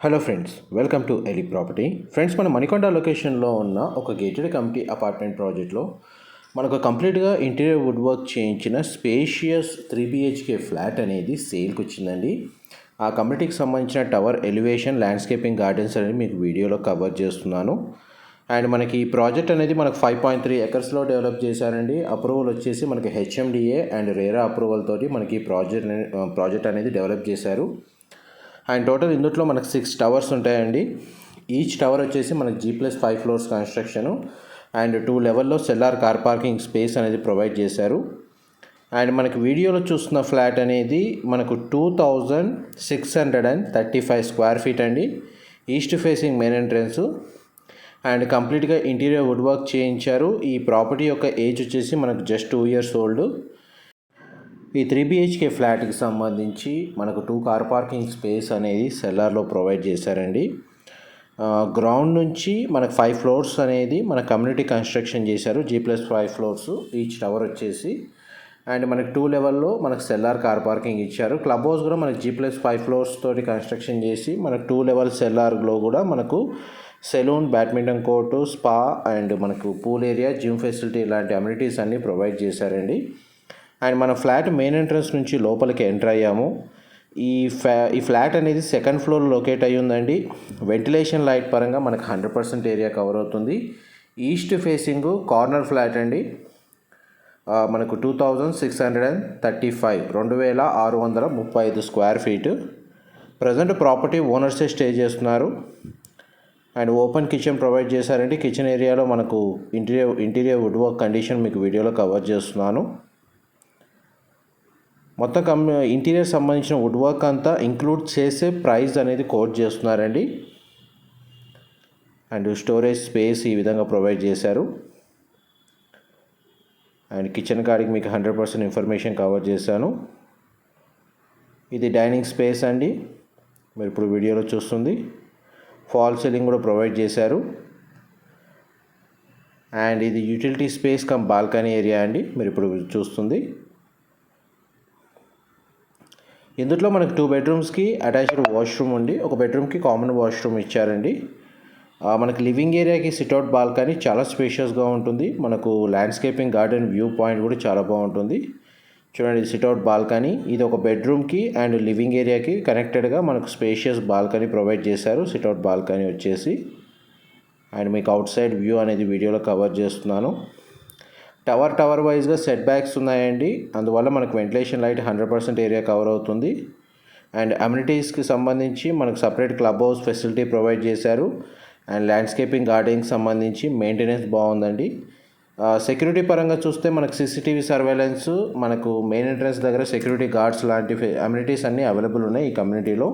Hello friends welcome to ఎలి property friends మన మణికొండ లొకేషన్లో ఉన్న ఒక గేటెడ్ కమిటీ అపార్ట్మెంట్ ప్రాజెక్ట్లో మనకు కంప్లీట్గా ఇంటీరియర్ వుడ్ వర్క్ చేయించిన స్పేషియస్ త్రీ బిహెచ్కే ఫ్లాట్ అనేది సేల్కి వచ్చిందండి. ఆ కమిటీకి సంబంధించిన టవర్ ఎలివేషన్ ల్యాండ్స్కేపింగ్ గార్డెన్స్ అనేది మీకు వీడియోలో కవర్ చేస్తున్నాను. అండ్ మనకి ఈ ప్రాజెక్ట్ అనేది మనకు ఫైవ్ పాయింట్ త్రీ ఎకర్స్లో డెవలప్ చేశారండి. అప్రూవల్ వచ్చేసి మనకి హెచ్ఎండిఏ అండ్ రేరా అప్రూవల్ తోటి మనకి ప్రాజెక్ట్ ప్రాజెక్ట్ అనేది డెవలప్ చేశారు. అండ్ టోటల్ ఇందులో మనకు సిక్స్ టవర్స్ ఉంటాయండి. ఈచ్ టవర్ వచ్చేసి మనకి G plus five floors construction and two లెవెల్లో సెల్లార్ కార్ పార్కింగ్ స్పేస్ అనేది ప్రొవైడ్ చేశారు. అండ్ మనకి వీడియోలో చూస్తున్న ఫ్లాట్ అనేది మనకు two thousand six hundred and thirty five square feet అండి. East facing main entrance. And కంప్లీట్గా ఇంటీరియర్ వుడ్ వర్క్ చేయించారు. ఈ ప్రాపర్టీ యొక్క ఏజ్ వచ్చేసి మనకు జస్ట్ టూ ఇయర్స్ ఓల్డ్. ఈ త్రీ బిహెచ్కే ఫ్లాట్కి సంబంధించి మనకు టూ కార్ పార్కింగ్ స్పేస్ అనేది సెల్లార్లో ప్రొవైడ్ చేశారండి. గ్రౌండ్ నుంచి మనకు ఫైవ్ ఫ్లోర్స్ అనేది మన కమ్యూనిటీ కన్స్ట్రక్షన్ చేశారు. G plus five floors each tower వచ్చేసి. అండ్ మనకి టూ లెవెల్లో మనకు సెల్లార్ కార్ పార్కింగ్ ఇచ్చారు. క్లబ్ హౌస్ కూడా మనకి జీ ప్లస్ ఫైవ్ ఫ్లోర్స్ తోటి కన్స్ట్రక్షన్ చేసి మనకు టూ లెవెల్ సెల్లార్లో కూడా మనకు saloon badminton court spa and మనకు పూల్ ఏరియా జిమ్ ఫెసిలిటీ ఇలాంటి అమ్యూనిటీస్ అన్నీ ప్రొవైడ్ చేశారండి. అండ్ మన ఫ్లాట్ మెయిన్ ఎంట్రన్స్ నుంచి లోపలికి ఎంటర్ అయ్యాము. ఈ ఫ్లా ఈ ఫ్లాట్ అనేది సెకండ్ ఫ్లోర్ లొకేట్ అయ్యి ఉందండి వెంటిలేషన్ లైట్ పరంగా మనకు హండ్రెడ్ పర్సెంట్ ఏరియా కవర్ అవుతుంది. ఈస్ట్ ఫేసింగ్ కార్నర్ ఫ్లాట్ అండి. మనకు two thousand six hundred and thirty five రెండు వేల ఆరు వందల ముప్పై ఐదు స్క్వేర్ ఫీట్. ప్రజెంట్ ప్రాపర్టీ ఓనర్సే స్టే చేస్తున్నారు. అండ్ ఓపెన్ కిచెన్ ప్రొవైడ్ చేశారండి. కిచెన్ ఏరియాలో మనకు interior interior wood work condition మీకు వీడియోలో కవర్ చేస్తున్నాను. మొత్తం కమ్ ఇంటీరియర్ సంబంధించిన వుడ్ వర్క్ అంతా ఇంక్లూడ్ చేసే ప్రైస్ అనేది కోట్ చేస్తున్నారండి. అండ్ స్టోరేజ్ స్పేస్ ఈ విధంగా ప్రొవైడ్ చేశారు. అండ్ కిచెన్ కాడికి మీకు హండ్రెడ్ పర్సెంట్ ఇన్ఫర్మేషన్ కవర్ చేశాను. ఇది డైనింగ్ స్పేస్ అండి. మీరు ఇప్పుడు వీడియోలో చూస్తుంది. ఫాల్ సీలింగ్ కూడా ప్రొవైడ్ చేశారు. అండ్ ఇది utility space cum balcony area అండి. మీరు ఇప్పుడు చూస్తుంది. ఇందులో మనకు టూ బెడ్రూమ్స్కి అటాచ్డ్ వాష్రూమ్ ఉంది. ఒక బెడ్రూమ్కి కామన్ వాష్రూమ్ ఇచ్చారండి. మనకు లివింగ్ ఏరియాకి సిట్అవుట్ బాల్కనీ చాలా స్పేషియస్గా ఉంటుంది. మనకు ల్యాండ్స్కేపింగ్ గార్డెన్ వ్యూ పాయింట్ కూడా చాలా బాగుంటుంది. చూడండి సిట్అవుట్ బాల్కనీ ఇది ఒక బెడ్రూమ్కి అండ్ లివింగ్ ఏరియాకి కనెక్టెడ్గా మనకు స్పేషియస్ బాల్కనీ ప్రొవైడ్ చేశారు. సిట్అవుట్ బాల్కనీ వచ్చేసి. అండ్ మీకు అవుట్ సైడ్ వ్యూ అనేది వీడియోలో కవర్ చేస్తున్నాను. టవర్ టవర్ వైజ్గా సెట్ బ్యాక్స్ ఉన్నాయండి. అందువల్ల మనకు ventilation light hundred percent area cover అవుతుంది. అండ్ అమ్యూనిటీస్కి సంబంధించి మనకు separate club house facility provide చేశారు. అండ్ ల్యాండ్స్కేపింగ్ గార్డెన్కి సంబంధించి మెయింటెనెన్స్ బాగుందండి. సెక్యూరిటీ పరంగా చూస్తే మనకు సీసీటీవీ సర్వేలెన్స్ మనకు మెయిన్ ఎంట్రన్స్ దగ్గర సెక్యూరిటీ గార్డ్స్ లాంటి అమ్యూనిటీస్ అన్నీ అవైలబుల్ ఉన్నాయి ఈ కమ్యూనిటీలో.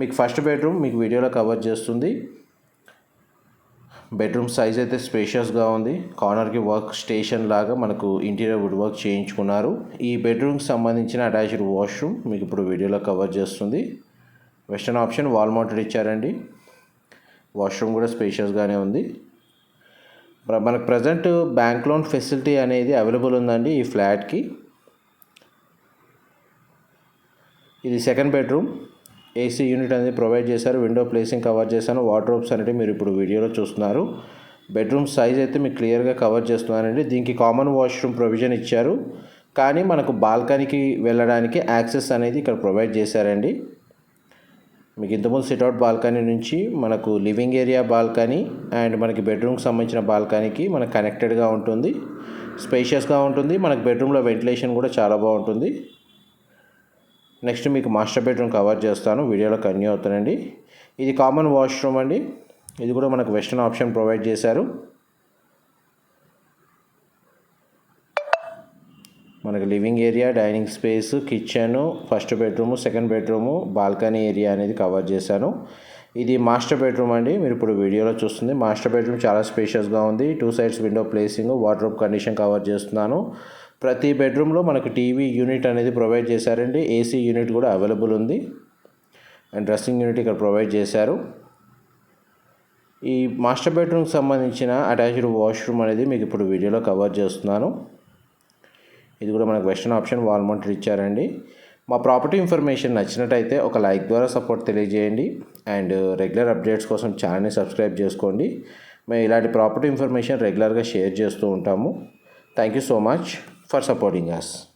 మీకు ఫస్ట్ బెడ్రూమ్ మీకు వీడియోలో కవర్ చేస్తుంది. బెడ్రూమ్ సైజ్ అయితే స్పేషియస్గా ఉంది. కార్నర్కి వర్క్ స్టేషన్ లాగా మనకు ఇంటీరియర్ వుడ్ వర్క్ చేయించుకున్నారు. ఈ బెడ్రూమ్కి సంబంధించిన అటాచ్డ్ వాష్రూమ్ మీకు ఇప్పుడు వీడియోలో కవర్ చేస్తుంది. వెస్టర్న్ ఆప్షన్ వాల్ మౌంటెడ్ ఇచ్చారండి. వాష్రూమ్ కూడా స్పేషియస్గానే ఉంది. మనకు ప్రజెంట్ బ్యాంక్ లోన్ ఫెసిలిటీ అనేది అవైలబుల్ ఉందండి ఈ ఫ్లాట్కి ఇది సెకండ్ బెడ్రూమ్ ఏసీ యూనిట్ అనేది ప్రొవైడ్ చేశారు విండో ప్లేసింగ్ కవర్ చేశాను వార్డ్రోబ్స్ అనేవి మీరు ఇప్పుడు వీడియోలో చూస్తున్నారు. బెడ్రూమ్ సైజ్ అయితే మీకు క్లియర్గా కవర్ చేస్తున్నానండి దీనికి కామన్ వాష్రూమ్ ప్రొవిజన్ ఇచ్చారు. కానీ మనకు బాల్కనీకి వెళ్ళడానికి యాక్సెస్ అనేది ఇక్కడ ప్రొవైడ్ చేశారండి. మీకు ఇంతకుముందు సిట్అవుట్ బాల్కనీ నుంచి మనకు లివింగ్ ఏరియా బాల్కనీ అండ్ మనకి బెడ్రూమ్కి సంబంధించిన బాల్కనీకి మనకు కనెక్టెడ్గా ఉంటుంది. స్పేషియస్గా ఉంటుంది. మనకు బెడ్రూమ్లో వెంటిలేషన్ కూడా చాలా బాగుంటుంది. నెక్స్ట్ మీకు మాస్టర్ బెడ్రూమ్ కవర్ చేస్తాను. వీడియోలో కన్యూ అవుతానండి. ఇది కామన్ వాష్రూమ్ అండి. ఇది కూడా మనకు వెస్టర్న్ ఆప్షన్ ప్రొవైడ్ చేశారు. మనకు living area dining space kitchen first bedroom second bedroom balcony area అనేది కవర్ చేశాను. ఇది మాస్టర్ బెడ్రూమ్ అండి. మీరు ఇప్పుడు వీడియోలో చూస్తుంది. మాస్టర్ బెడ్రూమ్ చాలా స్పేషియస్గా ఉంది. Two sides window placing water condition cover చేస్తున్నాను. ప్రతి బెడ్రూమ్లో మనకు టీవీ యూనిట్ అనేది ప్రొవైడ్ చేశారండి. ఏసీ యూనిట్ కూడా అవైలబుల్ ఉంది. అండ్ డ్రెస్సింగ్ యూనిట్ ఇక్కడ ప్రొవైడ్ చేశారు. ఈ మాస్టర్ బెడ్రూమ్కి సంబంధించిన అటాచ్డ్ వాష్రూమ్ అనేది మీకు ఇప్పుడు వీడియోలో కవర్ చేస్తున్నాను. ఇది కూడా మనకు వెస్టర్న్ ఆప్షన్ వాల్ మౌంటెడ్ ఇచ్చారండి. మా ప్రాపర్టీ ఇన్ఫర్మేషన్ నచ్చినట్టయితే ఒక లైక్ ద్వారా సపోర్ట్ తెలియజేయండి. అండ్ రెగ్యులర్ అప్డేట్స్ కోసం ఛానల్ని సబ్స్క్రైబ్ చేసుకోండి. మేము ఇలాంటి ప్రాపర్టీ ఇన్ఫర్మేషన్ రెగ్యులర్గా షేర్ చేస్తూ ఉంటాము. Thank you so much. For supporting us.